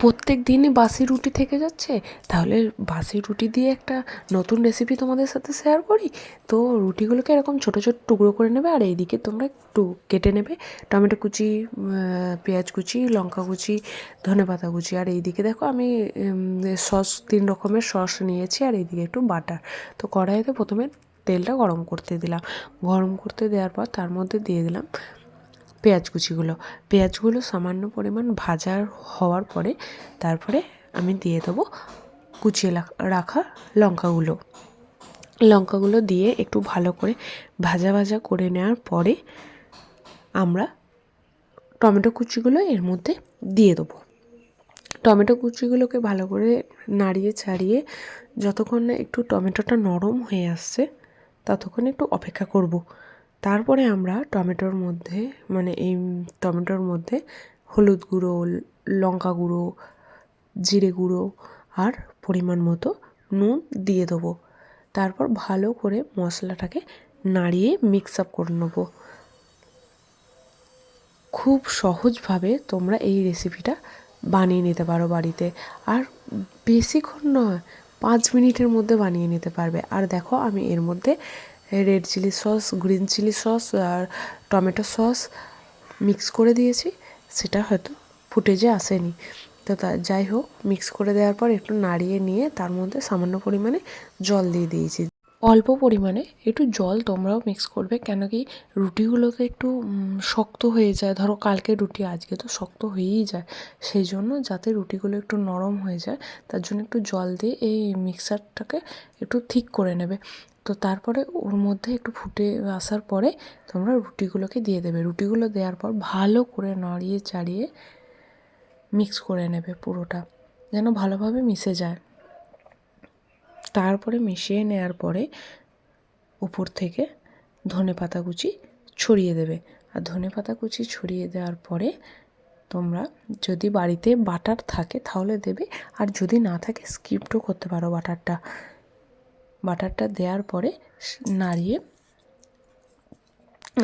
প্রত্যেক দিনই বাসি রুটি থেকে যাচ্ছে, তাহলে বাসি রুটি দিয়ে একটা নতুন রেসিপি তোমাদের সাথে শেয়ার করি? তো রুটিগুলোকে এরকম ছোটো ছোটো টুকরো করে নেবে, আর এইদিকে তোমরা একটু কেটে নেবে। টমেটো কুচি পেঁয়াজ কুচি, লঙ্কা কুচি, ধনে পাতা কুচি, আর এইদিকে দেখো আমি সস, তিন রকমের সস নিয়েছি, আর এইদিকে একটু বাটার। তো কড়াইতে প্রথমে তেলটা গরম করতে দিলাম। গরম করতে দেওয়ার পর তার মধ্যে দিয়ে দিলাম পেঁয়াজ কুচিগুলো পেঁয়াজগুলো সামান্য পরিমাণ ভাজা হওয়ার পরে তারপরে আমি দিয়ে দেবো কুচিয়ে রাখা লঙ্কাগুলো। লঙ্কাগুলো দিয়ে একটু ভালো করে ভাজা ভাজা করে নেওয়ার পরে আমরা টমেটো কুচিগুলো এর মধ্যে দিয়ে দেবো। টমেটো কুচিগুলোকে ভালো করে নাড়িয়ে ছাড়িয়ে যতক্ষণ না একটু টমেটোটা নরম হয়ে আসছে, ততক্ষণ একটু অপেক্ষা করব। তারপরে আমরা টমেটোর মধ্যে মানে এই টমেটোর মধ্যে হলুদ গুঁড়ো, লঙ্কা গুঁড়ো, জিরে গুঁড়ো আর পরিমাণ মতো নুন দিয়ে দেবো। তারপর ভালো করে মশলাটাকে নাড়িয়ে মিক্স আপ করে নেব। খুব সহজভাবে তোমরা এই রেসিপিটা বানিয়ে নিতে পারো বাড়িতে। আর বেশিক্ষণ নয়, পাঁচ মিনিটের মধ্যে বানিয়ে নিতে পারবে। আর দেখো আমি এর মধ্যে red chilli sauce green chilli sauce আর টমেটো সস মিক্স করে দিয়েছি। সেটা হয়তো ফুটেজে আসেনি। তো তা, যাই হোক মিক্স করে দেওয়ার পর একটু নাড়িয়ে নিয়ে তার মধ্যে সামান্য পরিমাণে জল দিয়ে দিয়েছি। অল্প পরিমাণে একটু জল তোমরাও মিক্স করবে কেন কি রুটিগুলো তো একটু শক্ত হয়ে যায়। ধরো কালকে রুটি, আজকে তো শক্ত হয়েই যায়। সেই জন্য যাতে রুটিগুলো একটু নরম হয়ে যায়, তার জন্য একটু জল দিয়ে এই মিক্সারটাকে একটু ঠিক করে নেবে। তো তারপরে ওর মধ্যে একটু ফুটে আসার পরে তোমরা রুটিগুলোকে দিয়ে দেবে। রুটিগুলো দেওয়ার পর ভালো করে নাড়িয়ে চাড়িয়ে মিক্স করে নেবে পুরোটা, যেন ভালোভাবে মিশে যায়। তারপরে মিশিয়ে নেওয়ার পরে উপর থেকে ধনে পাতা কুচি ছড়িয়ে দেবে। আর ধনে পাতা কুচি ছড়িয়ে দেওয়ার পরে তোমরা যদি বাড়িতে বাটার থাকে তাহলে দেবে। আর যদি না থাকে স্কিপও করতে পারো বাটারটা। বাটারটা দেওয়ার পরে নাড়িয়ে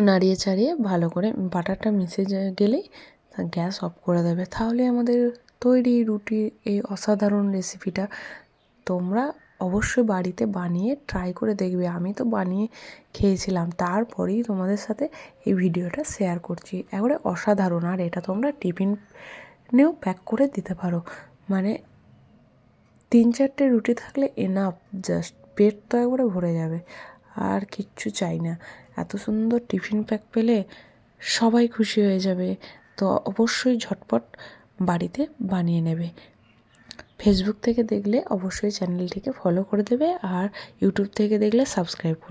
নাড়িয়ে চাড়িয়ে ভালো করে বাটারটা মিশে গেলেই গ্যাস অফ করে দেবে। তাহলে আমাদের তৈরি রুটির এই অসাধারণ রেসিপিটা তোমরা অবশ্যই বাড়িতে বানিয়ে ট্রাই করে দেখবে। আমি তো বানিয়ে খেয়েছিলাম, তারপরেই তোমাদের সাথে এই ভিডিওটা শেয়ার করছি। একবারে অসাধারণ, আর এটা তোমরা টিফিনেও প্যাক করে দিতে পারো। মানে তিন চারটে রুটি থাকলে এনাফ জাস্ট পেট তো একবারে ভরে যাবে। আর কিচ্ছু চাই না। এত সুন্দর টিফিন প্যাক পেলে সবাই খুশি হয়ে যাবে। তো অবশ্যই ঝটপট বাড়িতে বানিয়ে নেবে। ফেসবুক থেকে দেখলে অবশ্যই চ্যানেলটিকে ফলো করে দেবে আর ইউটিউব থেকে দেখলে সাবস্ক্রাইব করে